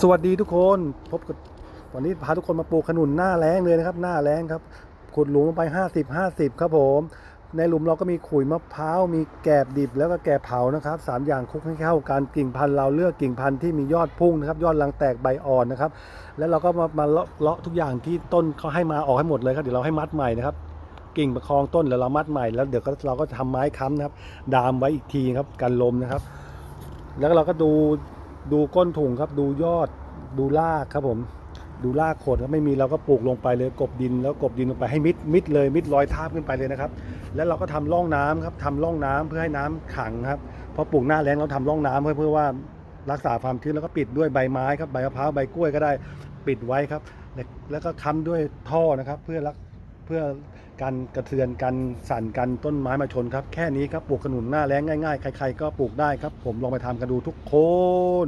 สวัสดีทุกคนพบกับวันนี้พาทุกคนมาปลูกขนุนหน้าแรงเลยนะครับ หน้าแรงครับ ขุดหลุมลงไป 50 50 ครับผม ในหลุมเราก็มีขุยมะพร้าวมีแกบดิบแล้วก็แกบเผานะครับสามอย่างคลุกให้เข้ากันกิ่งพันธุ์เราเลือกกิ่งพันธุ์ที่มียอดพุ่งนะครับ ยอดรังแตกใบอ่อนนะครับ แล้วเราก็มามาเลาะเลาะทุกอย่างที่ต้นเขาให้มาออกให้หมดเลยครับเดี๋ยวเราให้มัดใหม่นะครับกิ่งประคองต้นแล้วเรามัดใหม่แล้วเดี๋ยวเราก็ทำไม้ค้ำนะครับ ดามไว้อีกทีครับกันลมนะครับ แล้วเราก็ดู ดูก้นถุงครับดูยอดดูรากครับผมดูรากโคนครับไม่มีเราก็ปลูกลงไปเลยกบดินแล้วกบดินลงไปให้มิดมิดเลยมิดรอยทาบขึ้นไปเลยนะครับ แล้วเราก็ทำร่องน้ำครับทำร่องน้ำเพื่อให้น้ำขังครับพอปลูกหน้าแล้งเราทำร่องน้ำเพื่อเพื่อว่ารักษาความชื้นแล้วก็ปิดด้วยใบไม้ครับใบมะพร้าวใบกล้วยก็ได้ปิดไว้ครับ แล้วก็ค้ำด้วยท่อนะครับ เพื่อรัก พื่อการกระเทือนกันสั่นกันต้นไม้มาชนครับ แค่นี้ครับปลูกขนุนหน้าแรงง่ายๆ ใครๆก็ปลูกได้ครับ ผมลองไปทำกันดูทุกคน